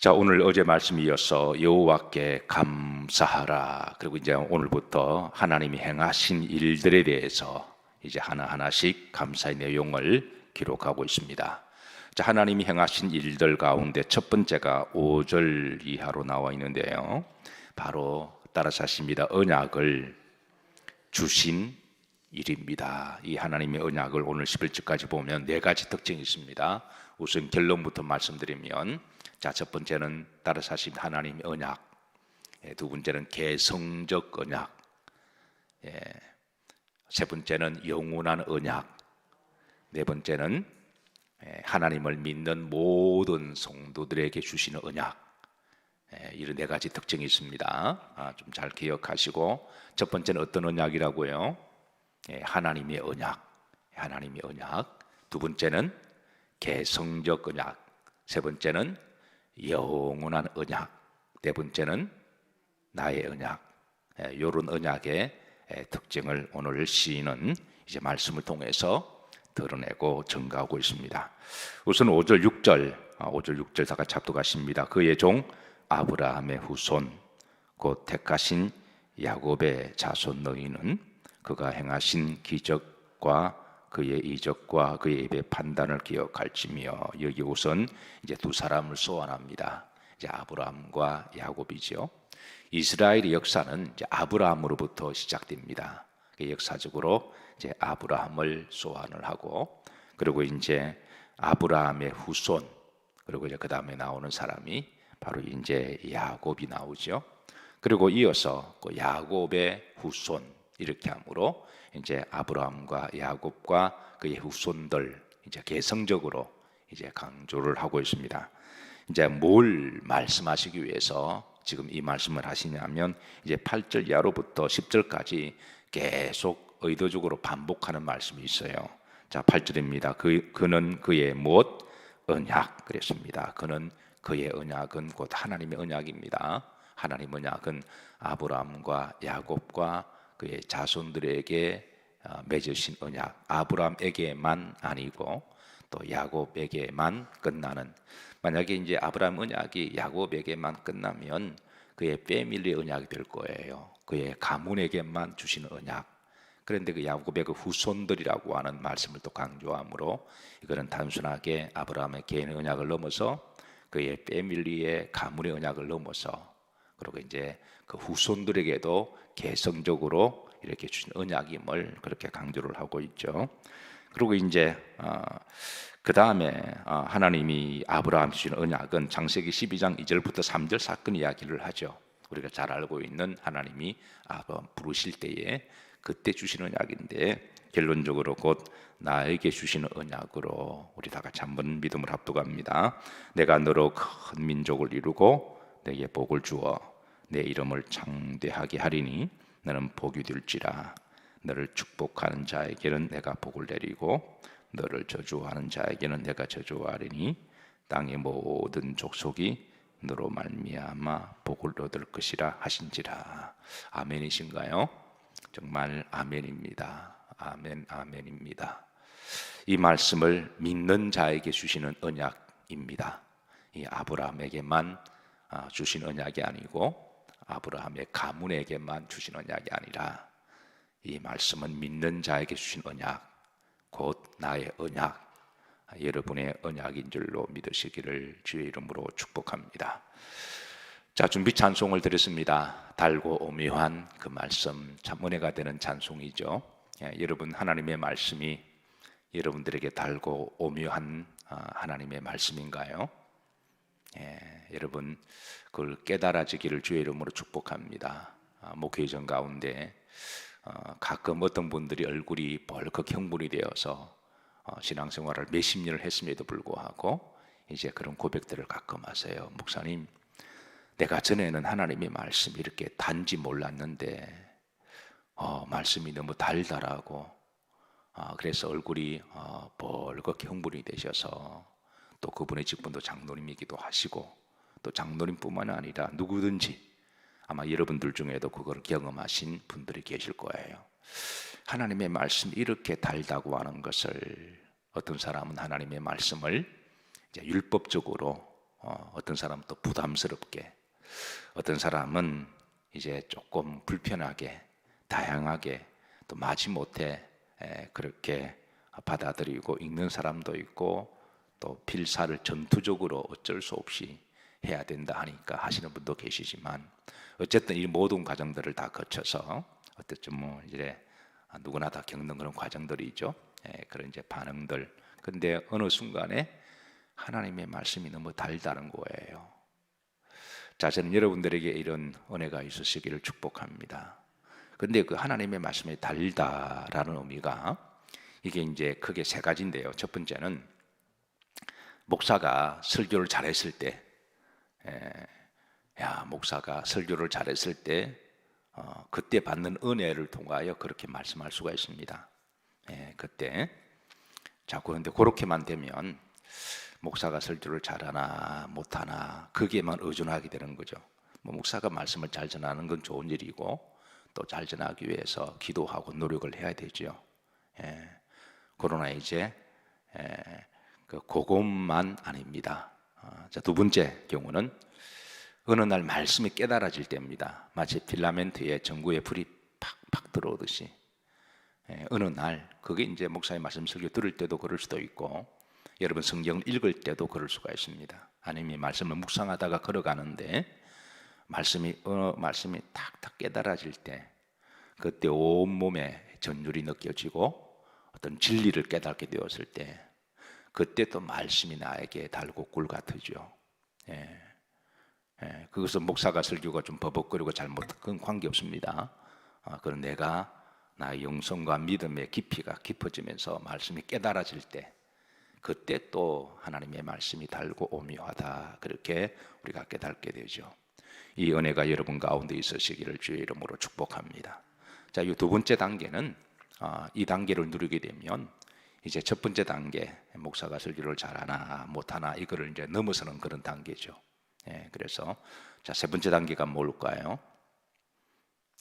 자 오늘 어제 말씀 이어서 여호와께 감사하라 그리고 이제 오늘부터 하나님이 행하신 일들에 대해서 이제 하나 하나씩 감사의 내용을 기록하고 있습니다. 자 하나님이 행하신 일들 가운데 첫 번째가 5절 이하로 나와 있는데요. 바로 따라서 하십니다. 언약을 주신 일입니다. 이 하나님의 언약을 오늘 11절까지 보면 네 가지 특징이 있습니다. 우선 결론부터 말씀드리면 자, 첫 번째는 하신 하나님의 언약. 예, 두 번째는 개성적 언약. 예, 세 번째는 영원한 언약. 네 번째는 예, 하나님을 믿는 모든 성도들에게 주시는 언약. 예, 이런 네 가지 특징이 있습니다. 아, 좀 잘 기억하시고 첫 번째는 어떤 언약이라고요? 예, 하나님의 언약, 하나님의 언약. 두 번째는 개성적 언약. 세 번째는 영원한 언약. 네 번째는 나의 언약. 이런 언약의 예, 특징을 오늘 시인은 이제 말씀을 통해서 드러내고 증가하고 있습니다. 우선 5절 6절 5절 6절 다 같이 합독하십니다. 그의 종 아브라함의 후손 곧 택하신 야곱의 자손 너희는 그가 행하신 기적과 그의 이적과 그의 입의 판단을 기억할지며 여기 우선 이제 두 사람을 소환합니다. 이제 아브라함과 야곱이죠. 이스라엘의 역사는 이제 아브라함으로부터 시작됩니다. 역사적으로 이제 아브라함을 소환을 하고 그리고 이제 아브라함의 후손 그리고 이제 그 다음에 나오는 사람이 바로 이제 야곱이 나오죠. 그리고 이어서 그 야곱의 후손 이렇게 함으로 이제 아브라함과 야곱과 그의 후손들 이제 개성적으로 이제 강조를 하고 있습니다. 이제 뭘 말씀하시기 위해서 지금 이 말씀을 하시냐면 이제 8절 이하로부터 10절까지 계속 의도적으로 반복하는 말씀이 있어요. 자, 8절입니다. 그 그는 그의 못 언약 그랬습니다. 그는 그의 언약은 곧 하나님의 언약입니다. 하나님 언약은 아브라함과 야곱과 그의 자손들에게 어, 맺으신 언약 아브라함에게만 아니고 또 야곱에게만 끝나는 만약에 이제 아브라함 언약이 야곱에게만 끝나면 그의 패밀리 언약이 될 거예요. 그의 가문에게만 주시는 언약. 그런데 그 야곱의 그 후손들이라고 하는 말씀을 또 강조하므로 이거는 단순하게 아브라함의 개인의 언약을 넘어서 그의 패밀리의 가문의 언약을 넘어서 그리고 이제 그 후손들에게도 개성적으로 이렇게 주신 언약임을 그렇게 강조를 하고 있죠. 그리고 이제 어, 그 다음에 어, 하나님이 아브라함 주신 언약은 창세기 12장 2절부터 3절 사건 이야기를 하죠. 우리가 잘 알고 있는 하나님이 아브라함 부르실 때에 그때 주신 언약인데 결론적으로 곧 나에게 주시는 언약으로 우리 다 같이 한번 믿음을 합독합니다. 내가 너로 큰 민족을 이루고 내게 복을 주어 내 이름을 창대하게 하리니 너는 복이 될지라 너를 축복하는 자에게는 내가 복을 내리고 너를 저주하는 자에게는 내가 저주하리니 땅의 모든 족속이 너로 말미암아 복을 얻을 것이라 하신지라 아멘이신가요? 정말 아멘입니다. 아멘 아멘입니다. 이 말씀을 믿는 자에게 주시는 언약입니다. 이 아브라함에게만 아, 주신 언약이 아니고 아브라함의 가문에게만 주신 언약이 아니라 이 말씀은 믿는 자에게 주신 언약, 곧 나의 언약, 여러분의 언약인 줄로 믿으시기를 주의 이름으로 축복합니다. 자, 준비 찬송을 드렸습니다. 달고 오묘한 그 말씀, 참 은혜가 되는 찬송이죠. 예, 여러분 하나님의 말씀이 여러분들에게 달고 오묘한 아, 하나님의 말씀인가요? 예, 여러분 그걸 깨달아지기를 주의 이름으로 축복합니다. 아, 목회전 가운데 어, 가끔 어떤 분들이 얼굴이 벌컥 형분이 되어서 어, 신앙생활을 몇십 년을 했음에도 불구하고 이제 그런 고백들을 가끔 하세요. 목사님, 내가 전에는 하나님의 말씀 이렇게 단지 몰랐는데 어, 말씀이 너무 달달하고 어, 그래서 얼굴이 어, 벌겋게 형분이 되셔서 또 그분의 직분도 장로님이기도 하시고 또 장로님뿐만 아니라 누구든지 아마 여러분들 중에도 그걸 경험하신 분들이 계실 거예요. 하나님의 말씀 이렇게 달다고 하는 것을 어떤 사람은 하나님의 말씀을 율법적으로 어, 어떤 사람은 또 부담스럽게 어떤 사람은 이제 조금 불편하게 다양하게 또 마지못해 에, 그렇게 받아들이고 읽는 사람도 있고 또 필사를 전투적으로 어쩔 수 없이 해야 된다 하니까 하시는 분도 계시지만 어쨌든 이 모든 과정들을 다 거쳐서 어쨌든 뭐 이제 누구나 다 겪는 그런 과정들이죠. 예, 그런 이제 반응들. 근데 어느 순간에 하나님의 말씀이 너무 달다는 거예요. 자, 저는 여러분들에게 이런 은혜가 있으시기를 축복합니다. 근데 그 하나님의 말씀이 달다라는 의미가 이게 이제 크게 세 가지인데요. 첫 번째는 목사가 설교를 잘했을 때, 에, 야 목사가 설교를 잘했을 때 어, 그때 받는 은혜를 통하여 그렇게 말씀할 수가 있습니다. 예, 그때 자 그런데 그렇게만 되면 목사가 설교를 잘하나 못하나 거기에만 의존하게 되는 거죠. 뭐 목사가 말씀을 잘 전하는 건 좋은 일이고 또 잘 전하기 위해서 기도하고 노력을 해야 되죠. 예, 그러나 이제 예, 그 그것만 아닙니다. 어, 자두 번째 경우는 어느 날 말씀이 깨달아질 때입니다. 마치 필라멘트에 전구에 불이 팍팍 들어오듯이 예, 어느 날 그게 이제 목사의 말씀 설교 들을 때도 그럴 수도 있고 여러분 성경을 읽을 때도 그럴 수가 있습니다. 아니면 말씀을 묵상하다가 걸어가는데 말씀이 어, 말씀이 탁탁 깨달아질 때 그때 온 몸에 전율이 느껴지고 어떤 진리를 깨닫게 되었을 때 그때 또 말씀이 나에게 달고 꿀 같으죠. 예. 예, 그것은 목사가 설교가 좀 버벅거리고 잘못 그건 관계 없습니다. 아, 그런 내가 나의 영성과 믿음의 깊이가 깊어지면서 말씀이 깨달아질 때 그때 또 하나님의 말씀이 달고 오묘하다 그렇게 우리가 깨닫게 되죠. 이 은혜가 여러분 가운데 있으시기를 주의 이름으로 축복합니다. 자, 이 두 번째 단계는 아, 이 단계를 누리게 되면 이제 첫 번째 단계 목사가 설교를 잘하나 못하나 이거를 이제 넘어서는 그런 단계죠. 예, 그래서 자 세 번째 단계가 뭘까요?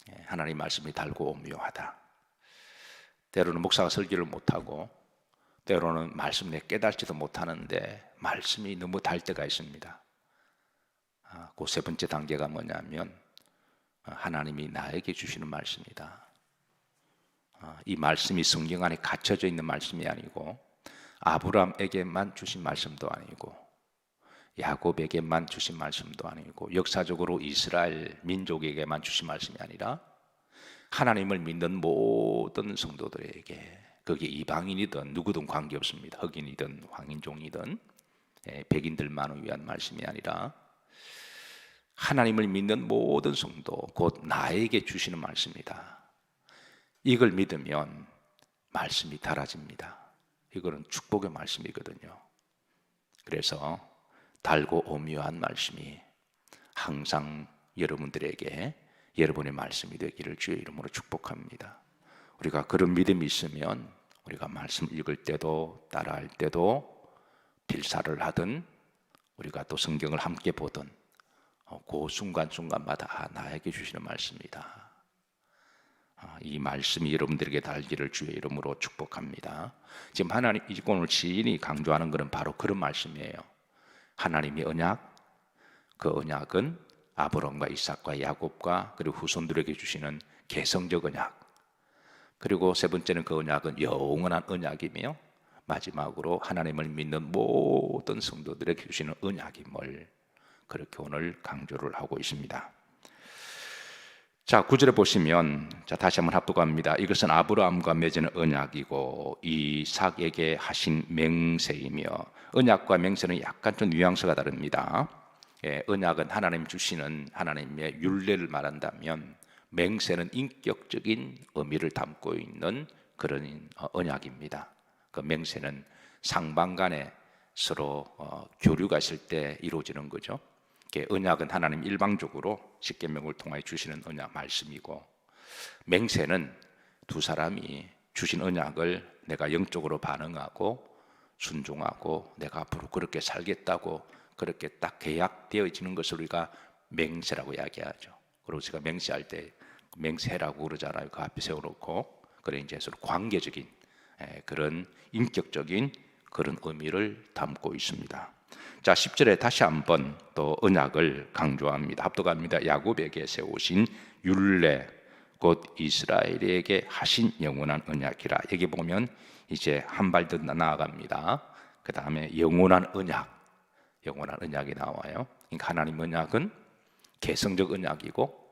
예, 하나님 말씀이 달고 오묘하다. 때로는 목사가 설교를 못하고 때로는 말씀을 깨달지도 못하는데 말씀이 너무 달 때가 있습니다. 아, 그 세 번째 단계가 뭐냐면 아, 하나님이 나에게 주시는 말씀이다. 아, 이 말씀이 성경 안에 갇혀져 있는 말씀이 아니고 아브라함에게만 주신 말씀도 아니고 야곱에게만 주신 말씀도 아니고 역사적으로 이스라엘 민족에게만 주신 말씀이 아니라 하나님을 믿는 모든 성도들에게 그게 이방인이든 누구든 관계없습니다. 흑인이든 황인종이든 예, 백인들만을 위한 말씀이 아니라 하나님을 믿는 모든 성도 곧 나에게 주시는 말씀이다. 이걸 믿으면 말씀이 달아집니다. 이거는 축복의 말씀이거든요. 그래서 달고 오묘한 말씀이 항상 여러분들에게 여러분의 말씀이 되기를 주의 이름으로 축복합니다. 우리가 그런 믿음이 있으면 우리가 말씀 읽을 때도 따라할 때도 필사를 하든 우리가 또 성경을 함께 보든 어, 그 순간순간마다 아, 나에게 주시는 말씀이다. 아, 이 말씀이 여러분들에게 달기를 주의 이름으로 축복합니다. 지금 하나님 이 오늘 시인이 강조하는 것은 바로 그런 말씀이에요. 하나님의 언약, 그 언약은 아브람과 이삭과 야곱과 그리고 후손들에게 주시는 개성적 언약. 그리고 세 번째는 그 언약은 영원한 언약이며 마지막으로 하나님을 믿는 모든 성도들에게 주시는 언약임을 그렇게 오늘 강조를 하고 있습니다. 자, 구절에 보시면 자 다시 한번 합독합니다. 이것은 아브라함과 맺은 언약이고 이삭에게 하신 맹세이며 언약과 맹세는 약간 좀 뉘앙스가 다릅니다. 예, 언약은 하나님 주시는 하나님의 율례를 말한다면 맹세는 인격적인 의미를 담고 있는 그런 어, 언약입니다. 그 맹세는 상반간에 서로 어, 교류가 있을 때 이루어지는 거죠. 언약은 하나님 일방적으로 십계명을 통하여 주시는 언약 말씀이고 맹세는 두 사람이 주신 언약을 내가 영적으로 반응하고 순종하고 내가 앞으로 그렇게 살겠다고 그렇게 딱 계약되어지는 것을 우리가 맹세라고 이야기하죠. 그리고 제가 맹세할 때 맹세라고 그러잖아요. 그 앞에 세워놓고 그래 이제 서로 관계적인 그런 인격적인 그런 의미를 담고 있습니다. 자, 10절에 다시 한번 또 언약을 강조합니다. 합독합니다. 야곱에게 세우신 율례 곧 이스라엘에게 하신 영원한 언약이라. 여기 보면 이제 한 발 더 나아갑니다. 그 다음에 영원한 언약, 영원한 언약이 나와요. 그러니까 하나님 언약은 개성적 언약이고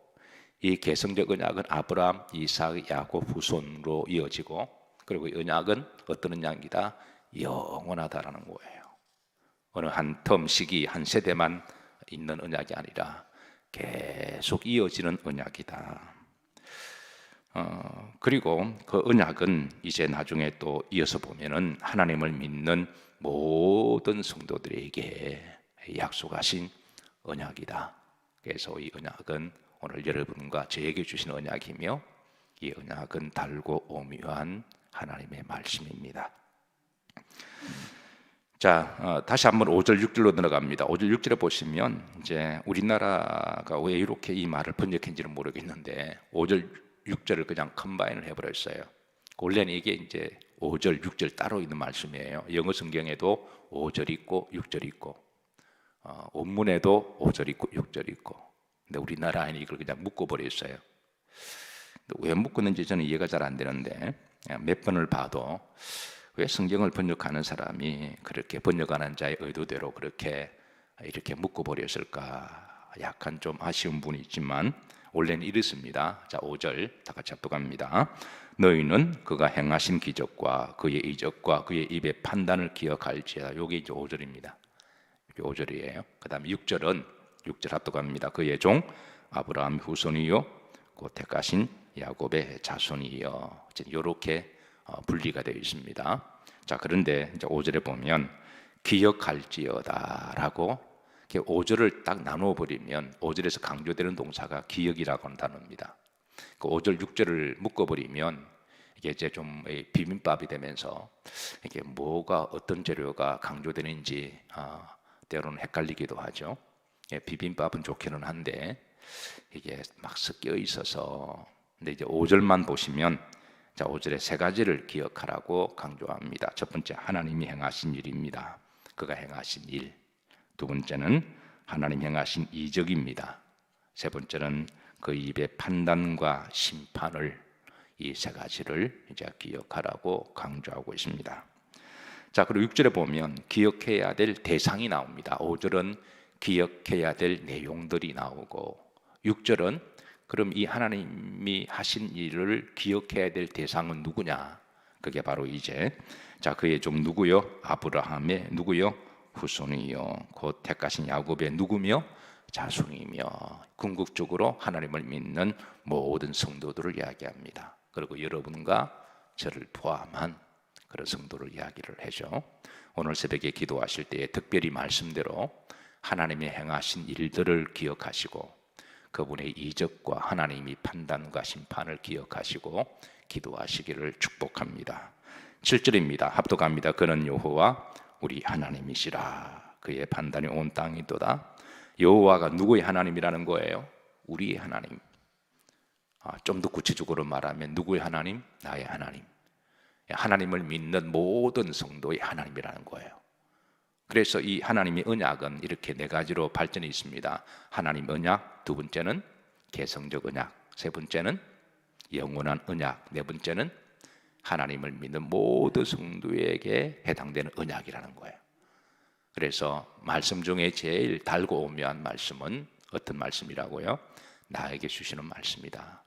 이 개성적 언약은 아브라함, 이삭, 야곱 후손으로 이어지고 그리고 이 언약은 어떤 언약이다? 영원하다라는 거예요. 어느 한 텀 시기 한 세대만 있는 언약이 아니라 계속 이어지는 언약이다. 어, 그리고 그 언약은 이제 나중에 또 이어서 보면은 하나님을 믿는 모든 성도들에게 약속하신 언약이다. 그래서 이 언약은 오늘 여러분과 저에게 주신 언약이며 이 언약은 달고 오묘한 하나님의 말씀입니다. 자, 어, 다시 한번 5절 6절로 들어갑니다. 5절 6절에 보시면 이제 우리나라가 왜 이렇게 이 말을 번역했는지는 모르겠는데 5절 6절을 그냥 컴바인을 해버렸어요. 원래는 이게 이제 5절 6절 따로 있는 말씀이에요. 영어 성경에도 5절 있고 6절 있고 어, 원문에도 5절 있고 6절 있고 근데 우리나라에는 이걸 그냥 묶어버렸어요. 왜 묶었는지 저는 이해가 잘 안 되는데 몇 번을 봐도 왜 성경을 번역하는 사람이 그렇게 번역하는 자의 의도대로 그렇게 이렇게 묶어버렸을까 약간 좀 아쉬운 분이 있지만 원래는 이렇습니다. 자 5절 다 같이 합독합니다. 너희는 그가 행하신 기적과 그의 이적과 그의 입의 판단을 기억할지어다. 요게 이제 5절입니다. 5절이에요. 그 다음에 6절은 6절 합독합니다. 그의 종 아브라함 후손이요 곧 택하신 야곱의 자손이요. 이렇게 어, 분리가 되어 있습니다. 자 그런데 이제 5절에 보면 기억할지어다라고 5절을 딱 나누어 버리면 5절에서 강조되는 동사가 기억이라고 하는 단어입니다. 그 5절 6절을 묶어 버리면 이게 이제 좀 비빔밥이 되면서 이게 뭐가 어떤 재료가 강조되는지 아, 때로는 헷갈리기도 하죠. 예, 비빔밥은 좋기는 한데 이게 막 섞여 있어서 근데 이제 5절만 보시면 자 5절에 세 가지를 기억하라고 강조합니다. 첫 번째 하나님이 행하신 일입니다. 그가 행하신 일. 두 번째는 하나님 행하신 이적입니다. 세 번째는 그 입의 판단과 심판을 이 세 가지를 이제 기억하라고 강조하고 있습니다. 자, 그리고 6절에 보면 기억해야 될 대상이 나옵니다. 5절은 기억해야 될 내용들이 나오고 6절은 그럼 이 하나님이 하신 일을 기억해야 될 대상은 누구냐? 그게 바로 이제 자 그의 좀 누구요? 아브라함의 누구요? 후손이요. 곧 택하신 야곱의 누구며 자손이며 궁극적으로 하나님을 믿는 모든 성도들을 이야기합니다. 그리고 여러분과 저를 포함한 그런 성도를 이야기를 해죠. 오늘 새벽에 기도하실 때에 특별히 말씀대로 하나님이 행하신 일들을 기억하시고 그분의 이적과 하나님이 판단과 심판을 기억하시고 기도하시기를 축복합니다. 7절입니다. 합독합니다. 그는 여호와 우리 하나님이시라. 그의 판단이 온 땅이도다. 여호와가 누구의 하나님이라는 거예요? 우리의 하나님. 아, 좀 더 구체적으로 말하면 누구의 하나님? 나의 하나님. 하나님을 믿는 모든 성도의 하나님이라는 거예요. 그래서 이 하나님의 언약은 이렇게 네 가지로 발전이 있습니다. 하나님 언약, 두 번째는 개성적 언약, 세 번째는 영원한 언약, 네 번째는 하나님을 믿는 모든 성도에게 해당되는 언약이라는 거예요. 그래서 말씀 중에 제일 달고 오묘한 말씀은 어떤 말씀이라고요? 나에게 주시는 말씀이다.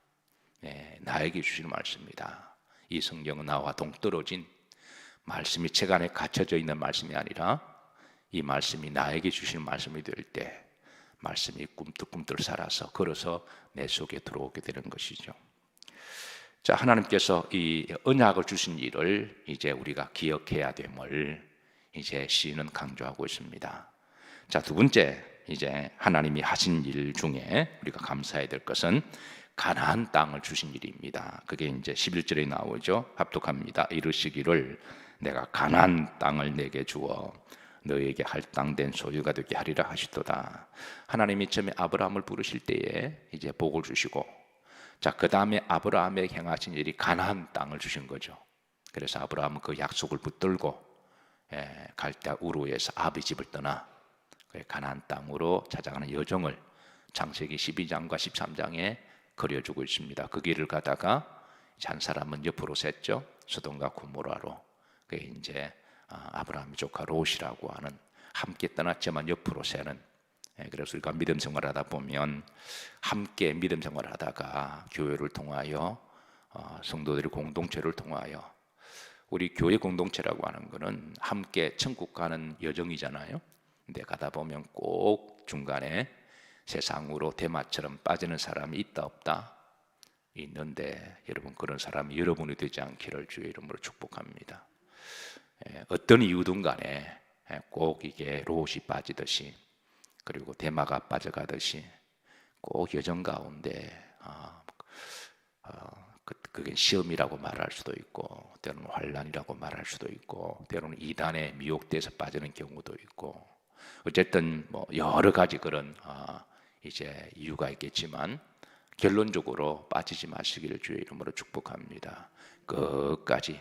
네, 나에게 주시는 말씀이다. 이 성경은 나와 동떨어진 말씀이 책 안에 갇혀져 있는 말씀이 아니라 이 말씀이 나에게 주시는 말씀이 될 때 말씀이 꿈틀꿈틀 살아서 걸어서 내 속에 들어오게 되는 것이죠. 자, 하나님께서 이 언약을 주신 일을 이제 우리가 기억해야 됨을 이제 시인은 강조하고 있습니다. 자, 두 번째 이제 하나님이 하신 일 중에 우리가 감사해야 될 것은 가나안 땅을 주신 일입니다. 그게 이제 11절에 나오죠. 합독합니다. 이르시기를 내가 가나안 땅을 내게 주어 너에게 할당된 소유가 되게 하리라 하시도다. 하나님이 처음에 아브라함을 부르실 때에 이제 복을 주시고 자, 그다음에 아브라함에 행하신 일이 가나안 땅을 주신 거죠. 그래서 아브라함은 그 약속을 붙들고 예, 갈대 우르에서 아비 집을 떠나 그 가나안 땅으로 찾아가는 여정을 창세기 12장과 13장에 그려주고 있습니다. 그 길을 가다가 한 사람은 옆으로 샜죠. 소돔과 고모라로. 그게 이제 아, 아브라함 조카 롯이라고 하는 함께 떠났지만 옆으로 새는 예, 그래서 우리가 믿음 생활하다 보면 함께 믿음 생활하다가 교회를 통하여 어, 성도들의 공동체를 통하여 우리 교회 공동체라고 하는 것은 함께 천국 가는 여정이잖아요. 근데 가다 보면 꼭 중간에 세상으로 대마처럼 빠지는 사람이 있다 없다 있는데 여러분 그런 사람이 여러분이 되지 않기를 주의 이름으로 축복합니다. 예, 어떤 이유든 간에 예, 꼭 이게 롯이 빠지듯이 그리고 대마가 빠져가듯이 꼭 여정 가운데 아, 어, 그, 그게 시험이라고 말할 수도 있고 때로는 환란이라고 말할 수도 있고 때로는 이단에 미혹돼서 빠지는 경우도 있고 어쨌든 뭐 여러 가지 그런 아, 이제 이유가 있겠지만 결론적으로 빠지지 마시기를 주의 이름으로 축복합니다. 끝까지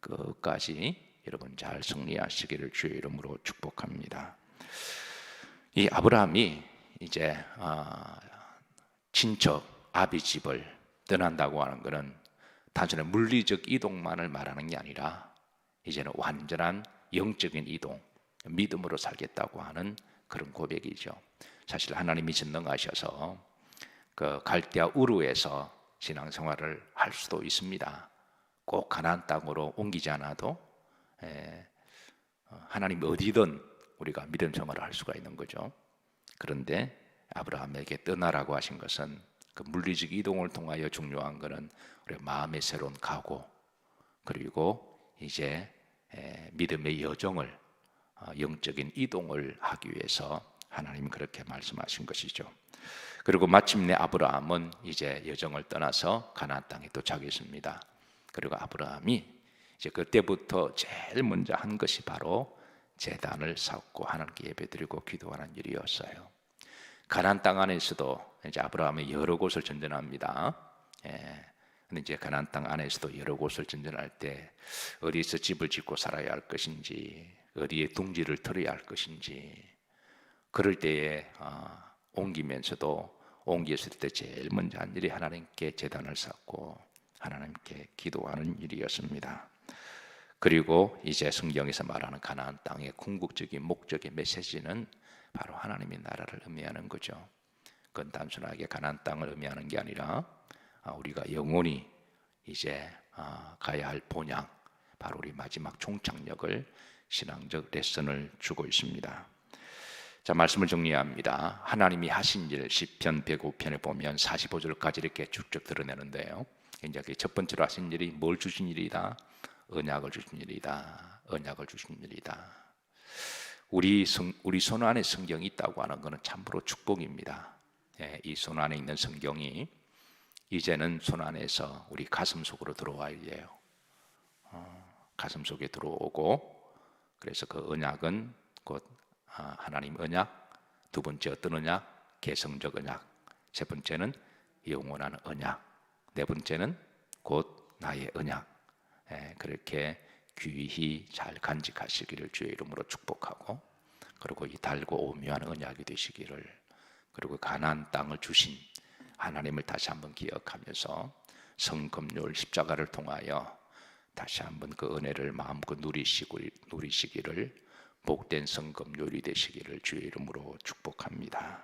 끝까지 여러분 잘 승리하시기를 주의 이름으로 축복합니다. 이 아브라함이 이제 아, 친척 아비 집을 떠난다고 하는 것은 단순히 물리적 이동만을 말하는 게 아니라 이제는 완전한 영적인 이동, 믿음으로 살겠다고 하는 그런 고백이죠. 사실 하나님이 전능하셔서 그 갈대아 우르에서 신앙생활을 할 수도 있습니다. 꼭 가나안 땅으로 옮기지 않아도 하나님 어디든 우리가 믿음 생활을 할 수가 있는 거죠. 그런데 아브라함에게 떠나라고 하신 것은 그 물리적 이동을 통하여 중요한 것은 우리 마음의 새로운 각오 그리고 이제 에, 믿음의 여정을 어, 영적인 이동을 하기 위해서 하나님 그렇게 말씀하신 것이죠. 그리고 마침내 아브라함은 이제 여정을 떠나서 가나안 땅에 도착했습니다. 그리고 아브라함이 이제 그때부터 제일 먼저 한 것이 바로 제단을 쌓고 하나님께 예배드리고 기도하는 일이었어요. 가나안 땅 안에서도 이제 아브라함이 여러 곳을 전전합니다. 예. 근데 이제 가나안 땅 안에서도 여러 곳을 전전할 때 어디서 집을 짓고 살아야 할 것인지, 어디에 둥지를 틀어야 할 것인지, 그럴 때에 어, 옮기면서도 옮겼을 때 제일 먼저 한 일이 하나님께 제단을 쌓고 하나님께 기도하는 일이었습니다. 그리고 이제 성경에서 말하는 가나안 땅의 궁극적인 목적의 메시지는 바로 하나님의 나라를 의미하는 거죠. 그건 단순하게 가나안 땅을 의미하는 게 아니라 아, 우리가 영원히 이제 아, 가야 할 본향, 바로 우리 마지막 종착역을 신앙적 레슨을 주고 있습니다. 자 말씀을 정리합니다. 하나님이 하신 일 시편 105편에 보면 45절까지 이렇게 쭉쭉 드러내는데요. 이제 그첫 번째로 하신 일이 뭘 주신 일이다? 언약을 일이다. 언약을 일이다. 우리 성, 우리 손 안에 성경이 있다고 하는 것은 참으로 축복입니다. 예, 이손 안에 있는 성경이 이제는 손 안에서 우리 가슴 속으로 들어와야 돼요. 어, 가슴 속에 들어오고 그래서 그 언약은 곧 아, 하나님 언약, 두 번째 어떤 언약? 개성적 언약. 세 번째는 영원한 언약. 네 번째는 곧 나의 언약. 예, 그렇게 귀히 잘 간직하시기를 주의 이름으로 축복하고 그리고 이 달고 오묘한 언약이 되시기를 그리고 가나안 땅을 주신 하나님을 다시 한번 기억하면서 성금요일 십자가를 통하여 다시 한번 그 은혜를 마음껏 누리시고 누리시기를 복된 성금요일이 되시기를 주의 이름으로 축복합니다.